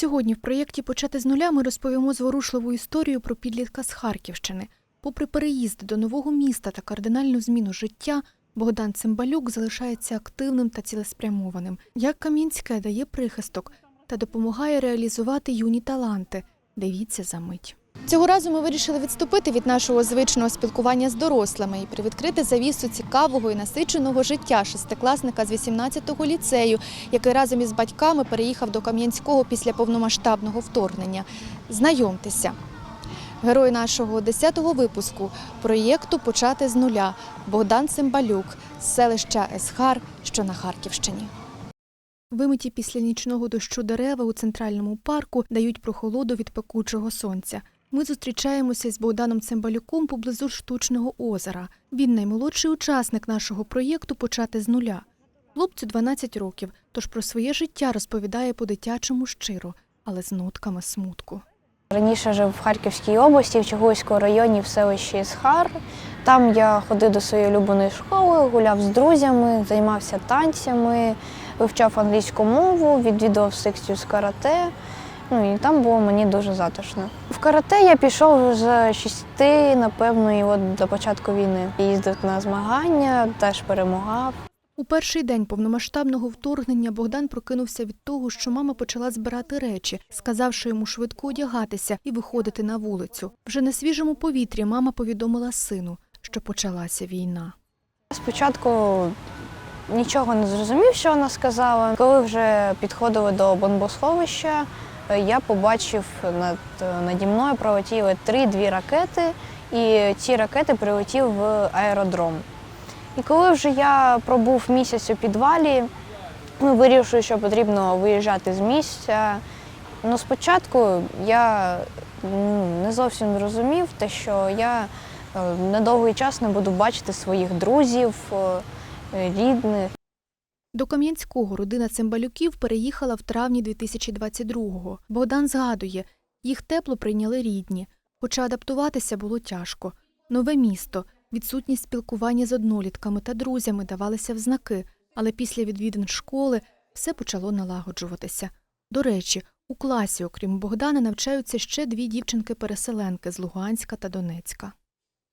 Сьогодні в проєкті Почати з нуля ми розповімо зворушливу історію про підлітка з Харківщини. Попри переїзд до нового міста та кардинальну зміну життя, Богдан Цимбалюк залишається активним та цілеспрямованим. Як Кам'янське дає прихисток та допомагає реалізувати юні таланти. Дивіться за мить. Цього разу ми вирішили відступити від нашого звичного спілкування з дорослими і привідкрити завісу цікавого і насиченого життя шестикласника з 18-го ліцею, який разом із батьками переїхав до Кам'янського після повномасштабного вторгнення. Знайомтеся. Герой нашого 10-го випуску проєкту Почати з нуля Богдан Цимбалюк з селища Есхар, що на Харківщині. Вимиті після нічного дощу дерева у центральному парку дають прохолоду від пекучого сонця. Ми зустрічаємося з Богданом Цимбалюком поблизу штучного озера. Він наймолодший учасник нашого проєкту Почати з нуля. Хлопцю 12 років, тож про своє життя розповідає по-дитячому щиро, але з нотками смутку. Раніше жив в Харківській області, в Чугуйському районі в селищі Ісхар. Там я ходив до своєї улюбленої школи, гуляв з друзями, займався танцями, вивчав англійську мову, відвідував секцію з карате. Ну і там було мені дуже затишно. В карате я пішов з шести, напевно, і от до початку війни. Їздив на змагання, теж перемагав. У перший день повномасштабного вторгнення Богдан прокинувся від того, що мама почала збирати речі, сказавши йому швидко одягатися і виходити на вулицю. Вже на свіжому повітрі мама повідомила сину, що почалася війна. Спочатку нічого не зрозумів, що вона сказала. Коли вже підходили до бомбосховища, я побачив над наді мною пролетіли три-дві ракети, і ці ракети прилетіли в аеродром. І коли вже я пробув місяць у підвалі, ну, вирішив, що потрібно виїжджати з місця. Ну, спочатку я ну, не зовсім розумів те, що я е, на довгий час не буду бачити своїх друзів, е, рідних. До Кам'янського родина Цимбалюків переїхала в травні 2022-го. Богдан згадує, їх тепло прийняли рідні, хоча адаптуватися було тяжко. Нове місто, відсутність спілкування з однолітками та друзями давалися в знаки, але після відвідин школи все почало налагоджуватися. До речі, у класі, окрім Богдана, навчаються ще дві дівчинки-переселенки з Луганська та Донецька.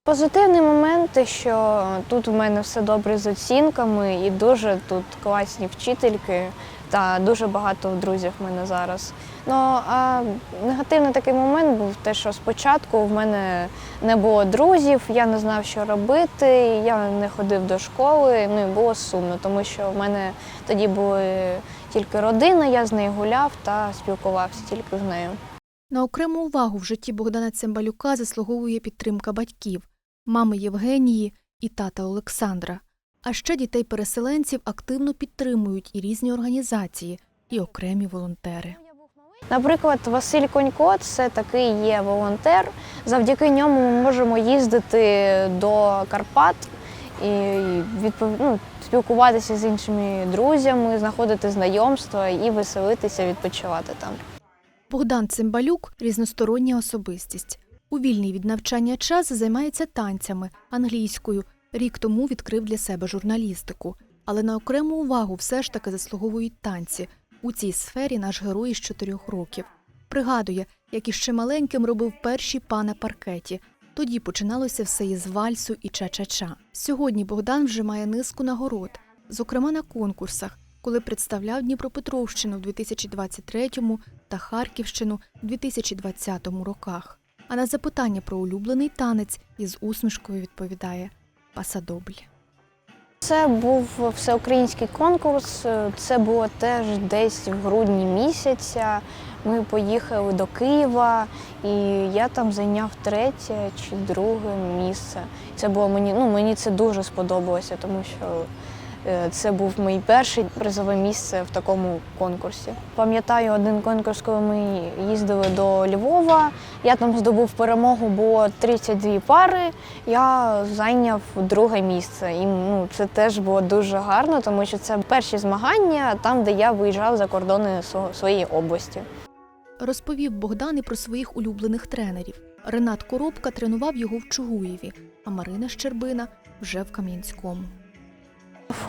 Позитивний момент, що тут у мене все добре з оцінками і дуже тут класні вчительки та дуже багато друзів в мене зараз. Ну а негативний такий момент був те, що спочатку в мене не було друзів, я не знав, що робити, я не ходив до школи, ну і було сумно, тому що в мене тоді були тільки родина, я з нею гуляв та спілкувався тільки з нею. На окрему увагу в житті Богдана Цимбалюка заслуговує підтримка батьків, мами Євгенії і тата Олександра. А ще дітей-переселенців активно підтримують і різні організації, і окремі волонтери. Наприклад, Василь Конько це такий є волонтер. Завдяки ньому ми можемо їздити до Карпат і відпов... ну, спілкуватися з іншими друзями, знаходити знайомства і веселитися, відпочивати там. Богдан Цимбалюк різностороння особистість. У вільний від навчання час займається танцями, англійською. Рік тому відкрив для себе журналістику. Але на окрему увагу все ж таки заслуговують танці. У цій сфері наш герой із чотирьох років. Пригадує, як іще маленьким робив перші па на паркеті. Тоді починалося все із вальсу і ча-ча-ча. Сьогодні Богдан вже має низку нагород, зокрема на конкурсах, коли представляв Дніпропетровщину в 2023 та Харківщину в 2020 роках. А на запитання про улюблений танець із усмішкою відповідає Пасадобль. Це був всеукраїнський конкурс. Це було теж десь в грудні місяця. Ми поїхали до Києва, і я там зайняв третє чи друге місце. Це було мені, ну мені це дуже сподобалося, тому що це був мій перший призове місце в такому конкурсі. Пам'ятаю один конкурс, коли ми їздили до Львова. Я там здобув перемогу, було 32 пари. Я зайняв друге місце. І ну, це теж було дуже гарно, тому що це перші змагання там, де я виїжджав за кордони своєї області. Розповів Богдан і про своїх улюблених тренерів. Ренат Коробка тренував його в Чугуєві, а Марина Щербина вже в Кам'янському.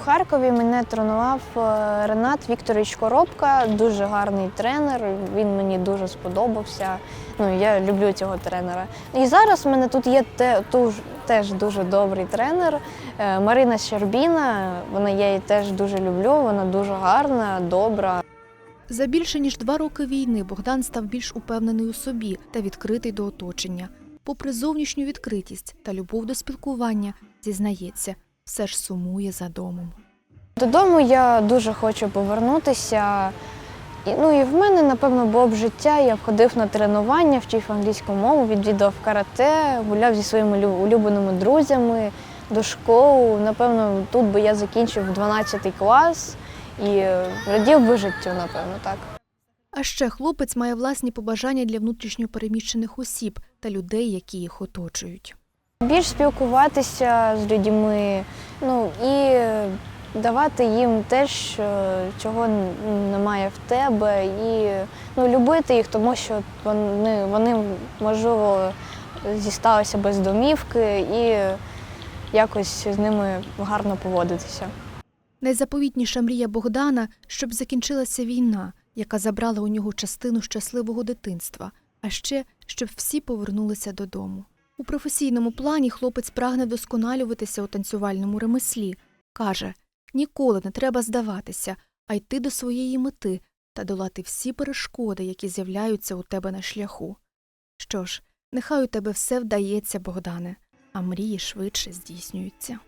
Харкові мене тренував е, Ренат Вікторович Коробка, дуже гарний тренер. Він мені дуже сподобався. Ну, я люблю цього тренера. І зараз в мене тут є те, туж, теж дуже добрий тренер е, Марина Щербіна. Вона я її теж дуже люблю. Вона дуже гарна, добра. За більше ніж два роки війни Богдан став більш упевнений у собі та відкритий до оточення. Попри зовнішню відкритість та любов до спілкування, зізнається, все ж сумує за домом. Додому я дуже хочу повернутися. І, ну і в мене, напевно, було б життя. Я б ходив на тренування, вчив англійську мову, відвідав карате, гуляв зі своїми улюбленими друзями до школи. Напевно, тут би я закінчив 12 клас і радів би життю, напевно, так. А ще хлопець має власні побажання для внутрішньопереміщених осіб та людей, які їх оточують. Більш спілкуватися з людьми, ну і давати їм те, що, чого немає в тебе, і ну, любити їх, тому що вони, вони можливо зісталися без домівки і якось з ними гарно поводитися. Найзаповітніша мрія Богдана, щоб закінчилася війна, яка забрала у нього частину щасливого дитинства, а ще щоб всі повернулися додому. У професійному плані хлопець прагне досконалюватися у танцювальному ремеслі. Каже: ніколи не треба здаватися, а йти до своєї мети та долати всі перешкоди, які з'являються у тебе на шляху. Що ж, нехай у тебе все вдається, Богдане, а мрії швидше здійснюються.